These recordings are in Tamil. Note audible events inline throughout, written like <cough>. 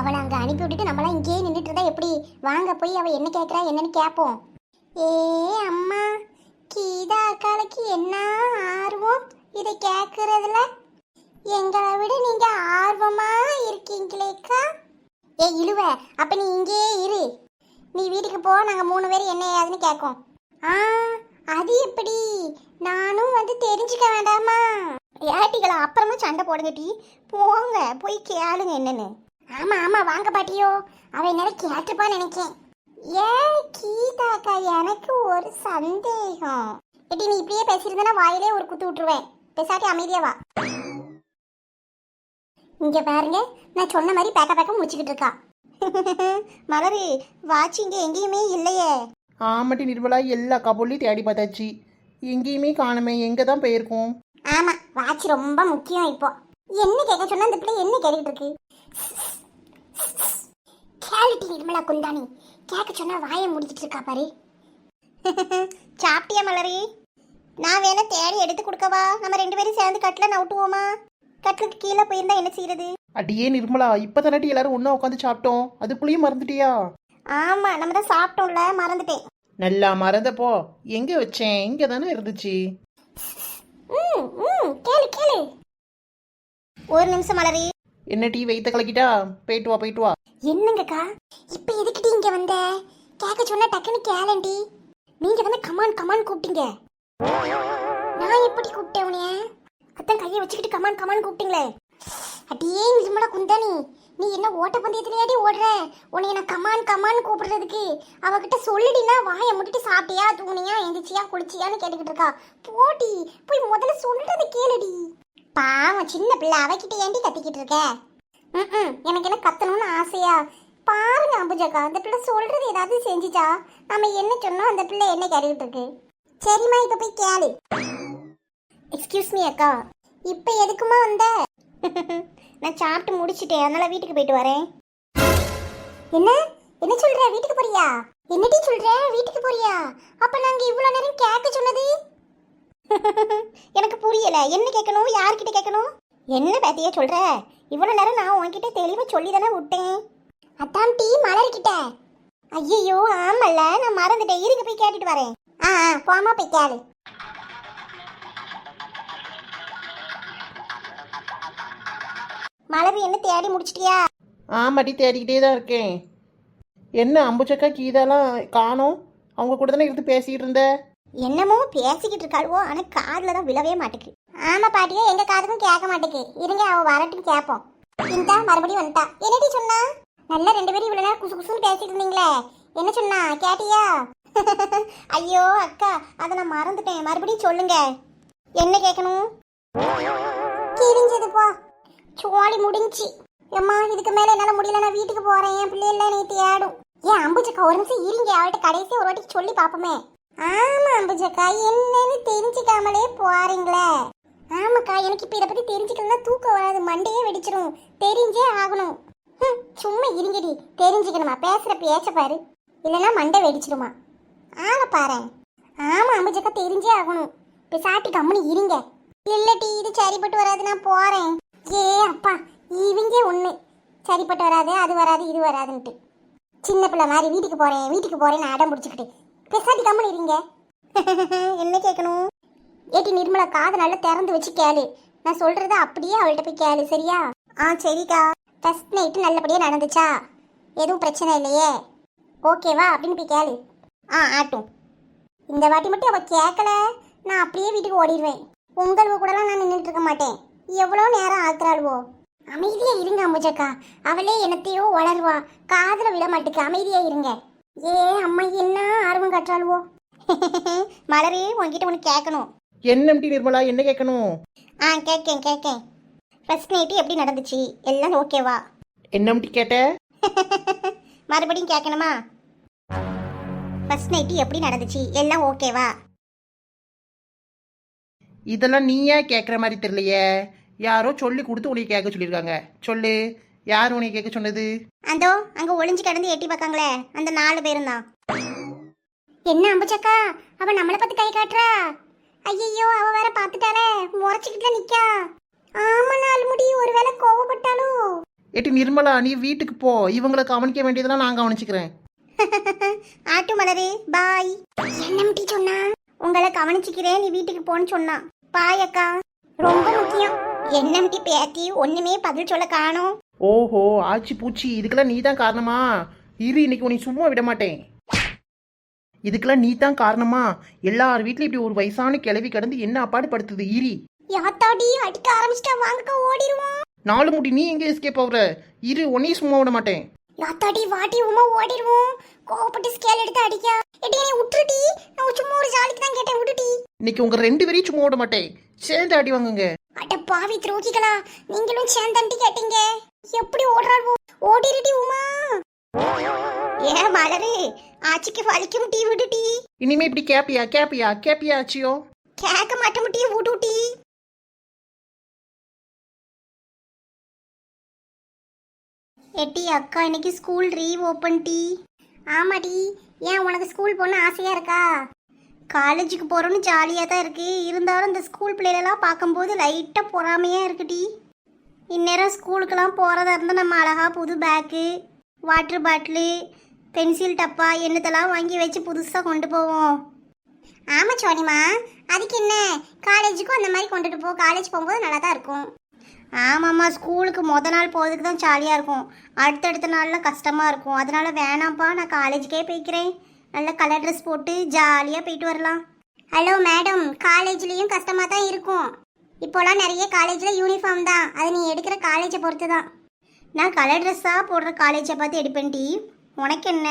அவளை அங்கே அனுப்பி விட்டுட்டு நம்மளாம் இங்கேயே நின்றுட்டு இருந்தா எப்படி? வாங்க போய் அவள் என்ன கேட்குறா என்னன்னு கேட்போம் ஏ அம்மா கீதா அக்காளுக்கு என்ன ஆர்வம்? இதை கேட்குறதுல எங்களை விட நீங்கள் ஆர்வமாக இருக்கீங்களேக்கா ஏ இழுவ அப்போ நீ இங்கேயே இரு. நீ வீட்டுக்கு போ நாங்கள் மூணு பேரும் என்ன ஏதுன்னு கேட்கோம் ஆ அது எப்படி? நானும் வந்து தெரிஞ்சுக்க வேண்டாமா? ஏட்டிகளை அப்புறமா சண்டை போடுங்க டீ. போங்க போய் கேளுங்க என்னன்னு. ஆமா ஆமா வாங்க பாட்டியோ. அவ என்னால கேட்டுப்பா நினைக்கேன். ஏ கீதாக்கா எனக்கு ஒரு சந்தேகம். எடி நீ இப்படியே பேசியிருந்தனா வாயிலே ஒரு குத்து விட்டுருவேன். பேசாட்டி அமைதியா வா. இங்க பாருங்க நான் சொன்ன மாதிரி பேக்க பேக்க முடிச்சுக்கிட்டு இருக்கா. <laughs> மலரு வாட்ச் இங்க எங்கேயுமே இல்லையே. ஆமாட்டி நிர்மலா எல்லா கபோல்லையும் தேடி பார்த்தாச்சு. எங்கேயுமே காணுமே எங்கே தான் போயிருக்கோம்? ஆமா வாட்ச் ரொம்ப முக்கியம் இப்போ. என்ன கேட்க சொன்னா அந்த பிள்ளை என்ன கேட்டுக்கிட்டு இருக்கு? கேலிட்டி நிர்மலா குந்தாணி கேட்க சொன்னா வாயை முடிச்சிட்டு இருக்கா பாரு. <laughs> சாப்பிட்டியா மலரி? நான் வேணா தேடி எடுத்து கொடுக்கவா? நம்ம ரெண்டு பேரும் சேர்ந்து கட்டில நவுட்டுவோமா கட்டிலுக்கு கீழே போயிருந்தா என்ன செய்யறது? அடியே நிர்மலா இப்போ தானட்டி எல்லாரும் ஒன்றா உட்காந்து சாப்பிட்டோம். அதுக்குள்ளேயும் மறந்துட்டியா? ஆமா நம்ம தான் சாப்பிட்டோம்ல மறந்துட்டேன். நல்லா மறந்தப்போ எங்கே வச்சேன்? இங்கே தானே இருந்துச்சு. ம் ம் கேளு கேளு. ஒரு நிமிஷம் மலரி. என்ன டீ வைத்த கலக்கிட்டா? போயிட்டு வா போயிட்டு வா. என்னங்கக்கா? இப்ப எதுக்கிட்டி இங்க வந்த? கேட்க சொன்னா டக்குன்னு கேளண்டி. நீங்க வந்து கமான் கமான் கூப்பிட்டீங்க. நான் எப்படி கூப்பிட்டேன் உனைய அத்தான் கையை வச்சுக்கிட்டு கமான் கமான் கூப்பிட்டீங்களே. அடியே நிர்மலா குந்தானி. நீ என்ன ஓட்ட பந்தயத்திலேயாடி ஓடுற? உன்னை நான் கமான் கமான் கூப்பிடுறதுக்கு. அவகிட்ட சொல்லிடினா வாயை முட்டிட்டு சாப்பிட்டியா தூங்குனியா எந்திரிச்சியா குளிச்சியான்னு கேட்டுக்கிட்டு இருக்கா. போடி போய் முதல்ல சொல்றதை கேளுடி. பாவம் சின்ன பிள்ளை அவகிட்ட ஏண்டி கத்திக்கிட்டு இருக்க? ம்ம். எனக்கு என்ன கத்தணும்னு ஆசையா? பாருங்க அம்புஜாக்கா அந்த பிள்ளை சொல்றது ஏதாவது செஞ்சுச்சா? நம்ம என்ன சொன்னோம் அந்த பிள்ளை என்ன கேட்டுக்கிட்டு இருக்கு? சரிம்மா இப்ப போய் கேளு. எக்ஸ்கியூஸ் மீ அக்கா. இப்ப எதுக்குமா வந்த? <laughs> நான் சாப்பிட்டு முடிச்சிட்டேன் அதனால வீட்டுக்கு போயிட்டு வரேன். என்ன? என்ன சொல்ற? வீட்டுக்கு போறியா? என்னடி சொல்ற? வீட்டுக்கு போறியா? அப்ப நாங்க இவ்வளவு நேரம் கேட்க சொன்னது? <laughs> எனக்கு புரியல. என்ன கேட்கணும் யார்கிட்ட கேட்கணும் என்ன பேத்தியா சொல்ற? இவ்வளவு நேரம் நான் உன்கிட்ட தெளிவா சொல்லி தானே விட்டேன். அதான் டீ மலர்கிட்ட. ஐயோ ஆமல்ல. நான் மறந்துட்டேன். இருங்க போய் கேட்டுட்டு வரேன். ஆ ஆ, போமா போய் கேளு. மலர் என்ன தேடி முடிச்சிட்டியா? ஆமாடி தேடிக்கிட்டே தான் இருக்கேன். என்ன அம்புச்சக்கா கீதாலாம் காணோம்? அவங்க கூட தானே இருந்து பேசிக்கிட்டு இருந்தேன் என்னமோ பேசிக்கிட்டு இருக்காளுவோ ஆனா காதுல தான் விழவே மாட்டேக்கு ஆமா பாட்டியா எங்க காதுக்கும் கேட்க மாட்டேக்கு இருங்க அவ வரட்டும் கேட்போம். இந்தா மறுபடியும் வந்துட்டா. என்னடி சொன்னா? நல்லா ரெண்டு பேரும் இவ்வளவு நேரம் குசு குசுன்னு பேசிட்டு இருந்தீங்களே. என்ன சொன்னா? கேட்டியா? <laughs> ஐயோ அக்கா அதை நான் மறந்துட்டேன். மறுபடியும் சொல்லுங்க. என்ன கேட்கணும்? கிழிஞ்சது போ. சோழி முடிஞ்சி. அம்மா இதுக்கு மேல என்னால முடியல நான் வீட்டுக்கு போறேன். என் பிள்ளைல நேற்று ஆடும் ஏன் அம்புச்சக்கா ஒரு நிமிஷம் இருங்க. அவள்கிட்ட கடைசி ஒரு வாட்டி சொல்லி பார்ப்போமே. ஆமா அம்புஜக்கா. என்னன்னு தெரிஞ்சுக்காமலே போறீங்களே. ஆமாக்கா எனக்கு இப்ப இத பத்தி தெரிஞ்சுக்கணும்னா தூக்கம் வராது. மண்டையே வெடிச்சிடும் தெரிஞ்சே ஆகணும். சும்மா இருங்கடி. தெரிஞ்சுக்கணுமா? பேசுற பேச்ச பாரு. இல்லைன்னா மண்டை வெடிச்சிருமா. ஆள பாரு. ஆமா அம்புஜக்கா தெரிஞ்சே ஆகணும். இப்ப சாட்டி கம்முனு இருங்க. இல்லட்டி இது சரிப்பட்டு வராது. நான் போறேன். ஏ அப்பா இவங்க ஒண்ணு. சரிப்பட்டு வராது அது வராது இது வராதுன்ட்டு. சின்ன பிள்ளை மாதிரி வீட்டுக்கு போறேன் வீட்டுக்கு போறேன்னு அடம் பிடிச்சிக்கிட்டு. பேசாட்டி கம்மன் இருங்க. <laughs> என்ன கேட்கணும் ஏட்டி நிர்மலா காதை நல்லா திறந்து வச்சு கேளு. நான் சொல்றத அப்படியே அவள்கிட்ட போய் கேளு சரியா? ஆ சரிக்கா. ஃபர்ஸ்ட் நைட்டு நல்லபடியாக நடந்துச்சா? எதுவும் பிரச்சனை இல்லையே? ஓகேவா அப்படின்னு போய் கேளு. ஆ ஆட்டும் இந்த வாட்டி மட்டும் அவள் கேட்கல நான் அப்படியே வீட்டுக்கு ஓடிடுவேன். உங்கள் கூடலாம் நான் நின்றுட்டு இருக்க மாட்டேன். எவ்வளோ நேரம் ஆக்குறாளுவோ அமைதியா இருங்க அம்புஜக்கா அவளே என்னத்தையோ வளருவா காதுல விட மாட்டுக்கு. அமைதியா இருங்க. ஏ அம்மா என்ன ஆர்வம் காட்டுறாளுவோ <laughs> மலரே உன்கிட்ட ஒன்று கேட்கணும் என்னம்டி நிர்மலா என்ன கேட்கணும் ஆ கேட்கேன் கேட்கேன் ஃபர்ஸ்ட் நைட்டு எப்படி நடந்துச்சு? எல்லாம் ஓகேவா என்னம்டி கேட்ட? <laughs> மறுபடியும் கேட்கணுமா ஃபர்ஸ்ட் நைட்டு எப்படி நடந்துச்சு? எல்லாம் ஓகேவா இதெல்லாம் நீயா கேட்குற மாதிரி தெரியலையே. யாரோ சொல்லி கொடுத்து உனக்கு கேட்க சொல்லியிருக்காங்க. சொல்லு. யார் உனக்கு கேட்க சொன்னது? அந்தோ அங்க ஒளிஞ்சு கிடந்து எட்டி பார்க்காங்களே அந்த நாலு பேரும் தான் என்ன அம்புச்சக்கா? அவ நம்மளை பத்தி கை காட்டுறா? ஐயோ அவ வேற பாத்துட்டாளே முறைச்சுக்கிட்டு நிக்கா. ஆமா நாலு முடி ஒருவேளை கோவப்பட்டாலும் ஏட்டி நிர்மலா நீ வீட்டுக்கு போ. இவங்களை கவனிக்க வேண்டியதெல்லாம் நான் கவனிச்சுக்கிறேன். <laughs> ஆட்டு மலரு பாய். என்னம்டி சொன்னா? உங்களை கவனிச்சுக்கிறேன் நீ வீட்டுக்கு போன்னு சொன்னா. பாய் அக்கா. ரொம்ப முக்கியம். என்னம்டி பேத்தி ஒண்ணுமே பதில் சொல்ல காணோம். ஓஹோ ஆச்சி பூச்சி இதுக்கெல்லாம் நீ தான் காரணமா? இரு இன்னைக்கு உன்னை சும்மா விட மாட்டேன். இதுக்கெல்லாம் நீ தான் காரணமா? எல்லார் வீட்லயும் இப்படி ஒரு வயசான கிளவி கிடந்து என்ன அப்பாடு படுத்துது இரி. யாத்தாடி அடிக்க ஆரம்பிச்சிட்டா வாங்கக்கா ஓடிடுவோம் நாலு முடி நீ எங்க எஸ்கேப் ஆகுற இரு உன்னையும் சும்மா விட மாட்டேன். யாத்தாடி வாட்டி உமா ஓடிடுவோம் கோவப்பட்டு ஸ்கேல் எடுத்து அடிக்கா. எட்டி நீ விட்டுருடி நான் சும்மா ஒரு ஜாலிக்கு தான் கேட்டேன் விட்டுடி இன்னைக்கு உங்க ரெண்டு பேரையும் சும்மா விட மாட்டேன். சேர்ந்து அடி வாங்குங்க. அட பாவி துரோகிகளா நீங்களும் சேர்ந்தண்டி கேட்டீங்க. எப்படி ஓடுறாள் ஓடிருடி உமா. ஏன் மலரு ஆச்சிக்கு வலிக்கும் டீ விடுடி இனிமே இப்படி கேப்பியா கேப்பியா கேப்பியா ஆச்சியோ? கேட்க மாட்டோம் டீ விடுடி எட்டி அக்கா இன்னைக்கு ஸ்கூல் ரீவ் ஓப்பன் டீ. ஆமாடி ஏன் உனக்கு ஸ்கூல் போன ஆசையா இருக்கா? காலேஜுக்கு போகிறோன்னு ஜாலியாக தான் இருக்கு. இருந்தாலும் இந்த ஸ்கூல் பிள்ளைகளெல்லாம் பார்க்கும்போது லைட்டாக பொறாமையாக இருக்குடி இந்நேரம் ஸ்கூலுக்கெல்லாம் போகிறதா இருந்தால் நம்ம அழகாக புது பேக்கு வாட்டர் பாட்டிலு பென்சில் டப்பா என்னத்தெல்லாம் வாங்கி வச்சு புதுசாக கொண்டு போவோம். ஆமாம் சோனிமா அதுக்கு என்ன? காலேஜுக்கும் அந்த மாதிரி கொண்டுட்டு போ. காலேஜ் போகும்போது நல்லா தான் இருக்கும். ஆமாம்மா ஸ்கூலுக்கு முத நாள் போகிறதுக்கு தான் ஜாலியாக இருக்கும். அடுத்தடுத்த நாளில் கஷ்டமாக இருக்கும். அதனால் வேணாம்ப்பா நான் காலேஜுக்கே போய்க்கிறேன். நல்ல கலர் ட்ரெஸ் போட்டு ஜாலியாக போயிட்டு வரலாம். ஹலோ மேடம் காலேஜ்லேயும் கஷ்டமாக தான் இருக்கும். இப்போலாம் நிறைய காலேஜில் யூனிஃபார்ம் தான். அது நீ எடுக்கிற காலேஜை பொறுத்து தான். நான் கலர் ட்ரெஸ்ஸாக போடுற காலேஜை பார்த்து எடுப்பேன் டி. உனக்கு என்ன?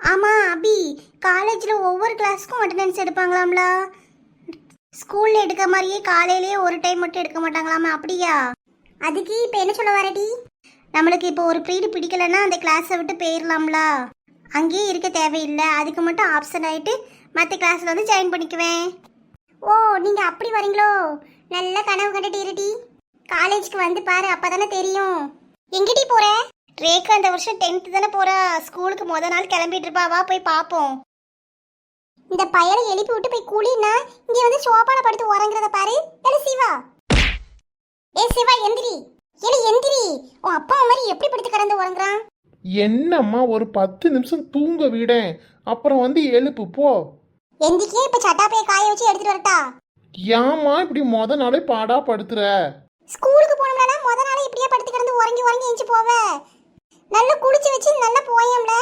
ஆமாம் அபி. காலேஜில் ஒவ்வொரு கிளாஸ்க்கும் அட்டண்டன்ஸ் எடுப்பாங்களாம்ல? ஸ்கூலில் எடுக்க மாதிரியே காலையிலேயே ஒரு டைம் மட்டும் எடுக்க மாட்டாங்களாமா அப்படியா? அதுக்கு இப்போ என்ன சொல்ல வரடி நம்மளுக்கு இப்போ ஒரு பீரியட் பிடிக்கலன்னா அந்த கிளாஸை விட்டு போயிடலாம்ல அங்கேயே இருக்க தேவையில்லை. அதுக்கு மட்டும் ஆப்ஷன் ஆகிட்டு மற்ற கிளாஸில் வந்து ஜாயின் பண்ணிக்குவேன். ஓ நீங்கள் அப்படி வரீங்களோ? நல்ல கனவு கண்டுட்டு இருடி. காலேஜ்க்கு வந்து பாரு அப்பதானே தெரியும். எங்கிட்டி போற? ரேகா இந்த வருஷம் டென்த் தானே போறா. ஸ்கூலுக்கு முத நாள் கிளம்பிட்டு இருப்பா. வா போய் பாப்போம். இந்த பயலை எழுப்பி விட்டு போய் குளினா இங்க வந்து சோபால படுத்து உறங்குறத பாரு. ஏல சிவா. ஏ சிவா எந்திரி. ஏல எந்திரி. உன் அப்பா மாதிரி எப்படி படுத்து கிடந்து உறங்குறான்? என்னம்மா ஒரு பத்து நிமிஷம் தூங்க விடேன். அப்புறம் வந்து எழுப்பு போ. எந்திக்கே இப்ப சட்டாப்பைய காய வச்சு எடுத்துட்டு வரட்டா. ஏம்மா இப்படி மொத நாளே பாடா படுத்துற ஸ்கூலுக்கு போனோம்னா முத நாளே இப்படியே படுத்து கிடந்து உறங்கி உறங்கி எஞ்சி போவ. நல்லா குளிச்சு வச்சு நல்லா போயம்ல.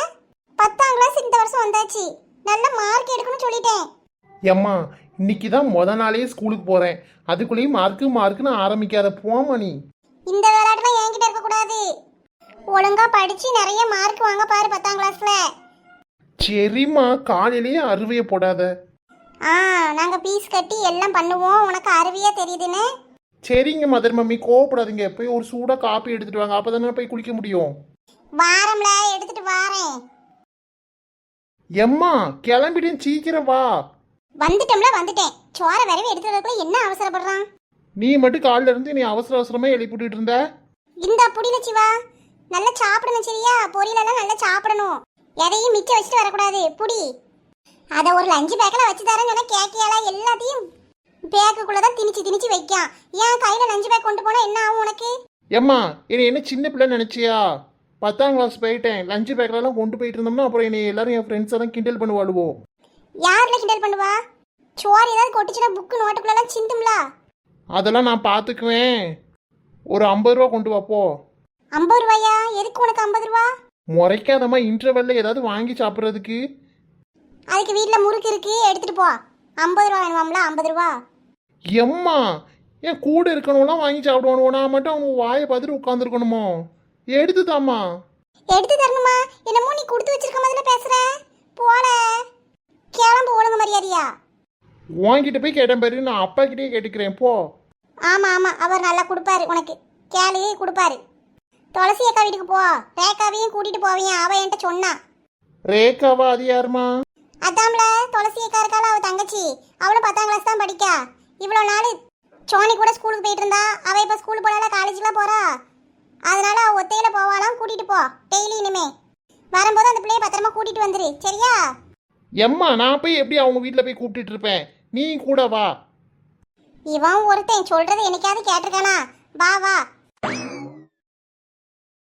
பத்தாம் கிளாஸ் இந்த வருஷம் வந்தாச்சு. நல்ல மார்க் எடுக்கணும்னு சொல்லிட்டேன். ஏம்மா இன்னைக்கு தான் மொத நாளே ஸ்கூலுக்கு போறேன். அதுக்குள்ளேயும் மார்க்கு மார்க்குன்னு ஆரம்பிக்காத போம்மா நீ. இந்த விளையாட்டுலாம் என்கிட்ட இருக்க கூடாது ஒழுங்கா படிச்சு நிறைய மார்க் வாங்க பாரு பத்தாம் கிளாஸ்ல சரிம்மா காலையிலேயே அறுவையை போடாத. ஆ நாங்க பீஸ் கட்டி எல்லாம் பண்ணுவோம். உனக்கு அருவியா தெரியுதுன்னு. சரிங்க மதர் மம்மி கோவப்படாதீங்க. போய் ஒரு சூடா காப்பி எடுத்துட்டு வாங்க. அப்பதானே போய் குளிக்க முடியும். வாரம்ல எடுத்துட்டு வாரேன். எம்மா கிளம்பிட்டேன் சீக்கிரம் வா. வந்துட்டோம்ல வந்துட்டேன். சோற வரவே எடுத்துட்டு வரக்குள்ள என்ன அவசரப்படுறான்? நீ மட்டும் காலையில இருந்து நீ அவசர அவசரமா எழுப்பிட்டு இருந்த? இந்த புடியில சிவா. நல்லா சாப்பிடணும் சரியா? பொரியலெல்லாம் நல்லா சாப்பிடணும். எதையும் மிச்சம் வச்சுட்டு வரக்கூடாது. புடி. அதை ஒரு லஞ்சு பேக்கில் வச்சு தரேன்னு சொன்னா கேக்கியால எல்லாத்தையும் பேக்குக்குள்ள தான் திணிச்சு திணிச்சு வைக்கான். ஏன் கையில லஞ்சு பேக் கொண்டு போனா என்ன ஆகும் உனக்கு? ஏம்மா என்னை என்ன சின்ன பிள்ளை நினைச்சியா? பத்தாம் கிளாஸ் போயிட்டேன். லஞ்சு பேக்கெல்லாம் கொண்டு போயிட்டு இருந்தோம்னா அப்புறம் என்னை எல்லாரும் என் ஃப்ரெண்ட்ஸ் எல்லாம் கிண்டல் பண்ணுவாளுவோம் யார்ல கிண்டல் பண்ணுவா? சோறு ஏதாவது கொட்டுச்சுன்னா புக்கு நோட்டுக்குள்ளெல்லாம் சிந்தும்ல? அதெல்லாம் நான் பார்த்துக்குவேன் ஒரு ஐம்பது ரூபா கொண்டு வாப்போ. ஐம்பது ரூபாயா? எதுக்கு உனக்கு ஐம்பது ரூபா? முறைக்காதம்மா இன்டர்வெல்ல ஏதாவது வாங்கி சாப்பிட்றதுக்கு. அதுக்கு வீட்டில் முறுக்கு இருக்கு எடுத்துட்டு போ. ஐம்பது ரூபா வேணுமாம்ல ஐம்பது ரூபா? எம்மா என் கூட இருக்கணும்லாம் வாங்கி சாப்பிடுவானுவோ நான் மட்டும் அவங்க வாயை பார்த்துட்டு உட்காந்துருக்கணுமோ எடுத்து தாம்மா. எடுத்து தரணுமா? என்னமோ நீ கொடுத்து வச்சிருக்க மாதிரி பேசுற. போல. கிளம்பு ஒழுங்கு மரியாதையா? வாங்கிட்டு போய் கேட்டேன் பாரு நான் அப்பா கிட்டே கேட்டுக்கிறேன் போ. ஆமா ஆமா அவர் நல்லா கொடுப்பாரு உனக்கு. கேளு கொடுப்பாரு. துளசி அக்கா வீட்டுக்கு போ. ரேகாவையும் கூட்டிட்டு போவியா அவ என்கிட்ட சொன்னா. ரேகாவா அது யாருமா அதாம்ல துளசி அக்கா இருக்கால அவ தங்கச்சி. அவளும் பத்தாம் கிளாஸ் தான் படிக்கா. இவ்வளோ நாள் சோனி கூட ஸ்கூலுக்கு போயிட்டு இருந்தா. அவ இப்ப ஸ்கூல் போனால காலேஜ்லாம் போறா? அதனால அவ ஒத்தையில போவாலாம் கூட்டிட்டு போ. டெய்லி இனிமே. வரும்போது அந்த பிள்ளைய பத்திரமா கூட்டிட்டு வந்துரு. சரியா? எம்மா நான் போய் எப்படி அவங்க வீட்டில் போய் கூப்பிட்டுட்டு இருப்பேன்? நீ கூட வா. இவன் ஒருத்தன் சொல்றது என்னைக்காவது கேட்டிருக்கானா? வா வா.